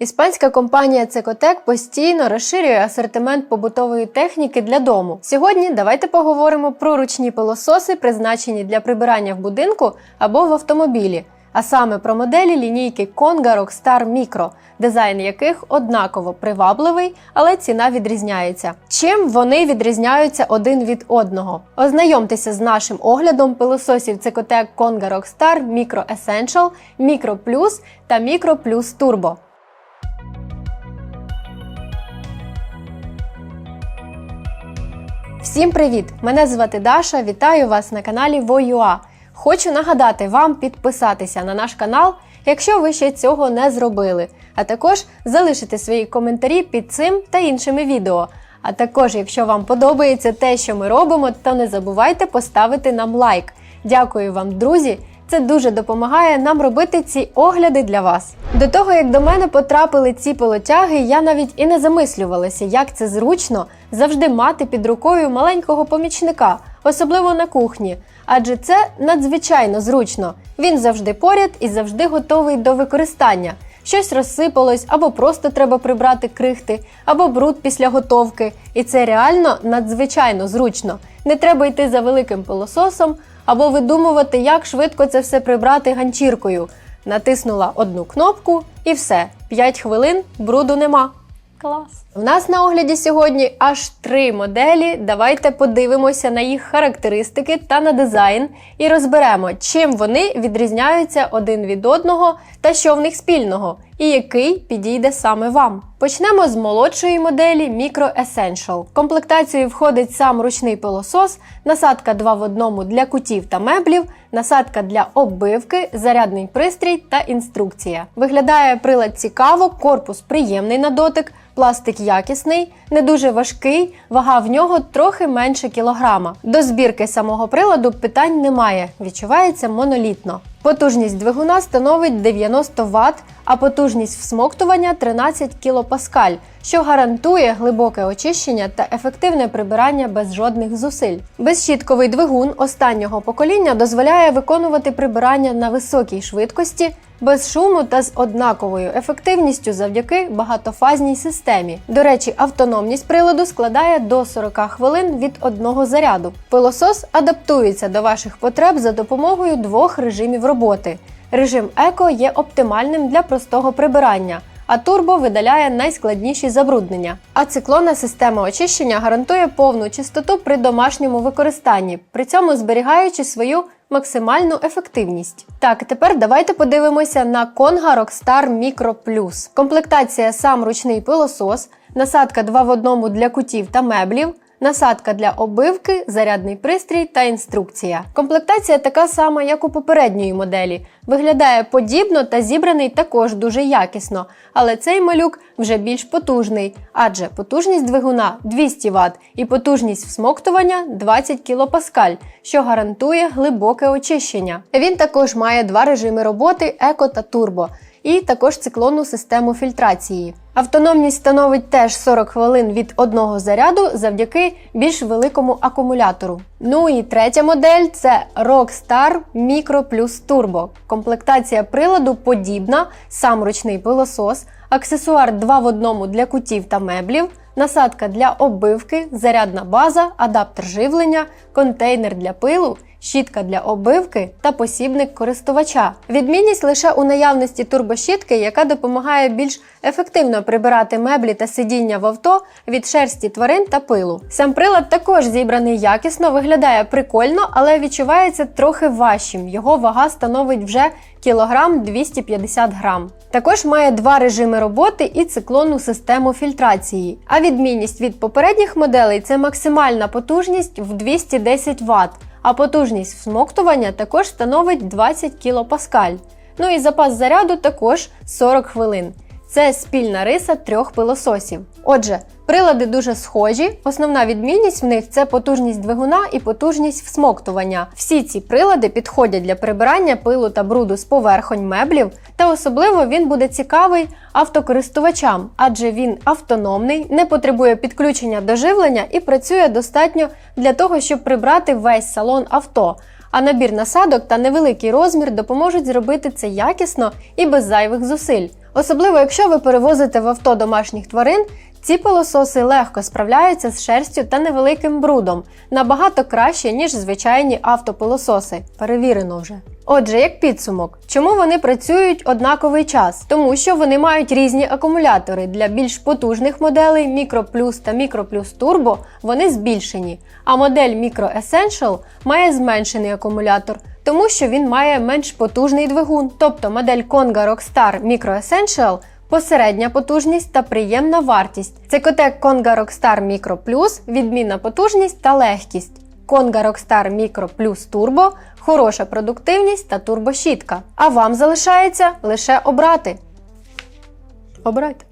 Іспанська компанія Цекотек постійно розширює асортимент побутової техніки для дому. Сьогодні давайте поговоримо про ручні пилососи, призначені для прибирання в будинку або в автомобілі, а саме про моделі лінійки Conga Rockstar Micro, дизайн яких однаково привабливий, але ціна відрізняється. Чим вони відрізняються один від одного? Ознайомтеся з нашим оглядом пилососів Цекотек Conga Rockstar Micro Essential, Micro Plus та Micro Plus Turbo. Всім привіт! Мене звати Даша. Вітаю вас на каналі Воюа. Хочу нагадати вам підписатися на наш канал, якщо ви ще цього не зробили, а також залишити свої коментарі під цим та іншими відео. А також, якщо вам подобається те, що ми робимо, то не забувайте поставити нам лайк. Дякую вам, друзі! Це дуже допомагає нам робити ці огляди для вас. До того як до мене потрапили ці полотяги, я навіть і не замислювалася, як це зручно завжди мати під рукою маленького помічника, особливо на кухні. Адже це надзвичайно зручно. Він завжди поряд і завжди готовий до використання. Щось розсипалось, або просто треба прибрати крихти, або бруд після готовки. І це реально надзвичайно зручно. Не треба йти за великим пилососом або видумувати, як швидко це все прибрати ганчіркою. Натиснула одну кнопку і все. 5 хвилин бруду нема. Клас! У нас на огляді сьогодні аж три моделі. Давайте подивимося на їх характеристики та на дизайн і розберемо, чим вони відрізняються один від одного та що в них спільного, і який підійде саме вам. Почнемо з молодшої моделі Micro Essential. В комплектацію входить сам ручний пилосос, насадка 2 в одному для кутів та меблів, насадка для оббивки, зарядний пристрій та інструкція. Виглядає прилад цікаво, корпус приємний на дотик. Пластик якісний, не дуже важкий, вага в нього трохи менше кілограма. До збірки самого приладу питань немає, відчувається монолітно. Потужність двигуна становить 90 Вт, а потужність всмоктування 13 кПа, що гарантує глибоке очищення та ефективне прибирання без жодних зусиль. Безщітковий двигун останнього покоління дозволяє виконувати прибирання на високій швидкості без шуму та з однаковою ефективністю завдяки багатофазній системі. До речі, автономність приладу складає до 40 хвилин від одного заряду. Пилосос адаптується до ваших потреб за допомогою двох режимів роботи. Режим еко є оптимальним для простого прибирання. А турбо видаляє найскладніші забруднення. А циклонна система очищення гарантує повну чистоту при домашньому використанні, при цьому зберігаючи свою максимальну ефективність. Так, тепер давайте подивимося на Conga Rockstar Micro Plus. Комплектація сам ручний пилосос, насадка 2 в одному для кутів та меблів. Насадка для оббивки, зарядний пристрій та інструкція. Комплектація така сама, як у попередньої моделі. Виглядає подібно та зібраний також дуже якісно, але цей малюк вже більш потужний, адже потужність двигуна 200 Вт і потужність всмоктування 20 кПа, що гарантує глибоке очищення. Він також має два режими роботи еко та турбо. І також циклонну систему фільтрації. Автономність становить теж 40 хвилин від одного заряду завдяки більш великому акумулятору. Ну і третя модель це Rockstar Micro Plus Turbo. Комплектація приладу подібна, сам ручний пилосос, аксесуар 2 в одному для кутів та меблів, насадка для оббивки, зарядна база, адаптер живлення, контейнер для пилу. Щітка для оббивки та посібник користувача. Відмінність лише у наявності турбощітки, яка допомагає більш ефективно прибирати меблі та сидіння в авто від шерсті тварин та пилу. Сам прилад також зібраний якісно, виглядає прикольно, але відчувається трохи важчим. Його вага становить вже кілограм 250 грам. Також має два режими роботи і циклонну систему фільтрації. А відмінність від попередніх моделей це максимальна потужність в 210 Вт а потужність всмоктування також становить 20 кПа. Ну і запас заряду також 40 хвилин. Це спільна риса трьох пилососів. Отже, прилади дуже схожі. Основна відмінність в них це потужність двигуна і потужність всмоктування. Всі ці прилади підходять для прибирання пилу та бруду з поверхонь меблів, та особливо він буде цікавий автокористувачам, адже він автономний, не потребує підключення до живлення і працює достатньо для того, щоб прибрати весь салон авто. А набір насадок та невеликий розмір допоможуть зробити це якісно і без зайвих зусиль. Особливо, якщо ви перевозите в авто домашніх тварин, ці пилососи легко справляються з шерстю та невеликим брудом, набагато краще, ніж звичайні автопилососи. Перевірено вже. Отже, як підсумок, чому вони працюють однаковий час? Тому що вони мають різні акумулятори. Для більш потужних моделей Plus та Plus Turbo вони збільшені, а модель Micro Essential має зменшений акумулятор, тому що він має менш потужний двигун. Тобто модель Konga Rockstar Micro Essential посередня потужність та приємна вартість. Цикотек Konga Rockstar Micro Plus відмінна потужність та легкість. Konga Rockstar Micro Plus Turbo хороша продуктивність та турбощітка. А вам залишається лише обрати. Обирайте.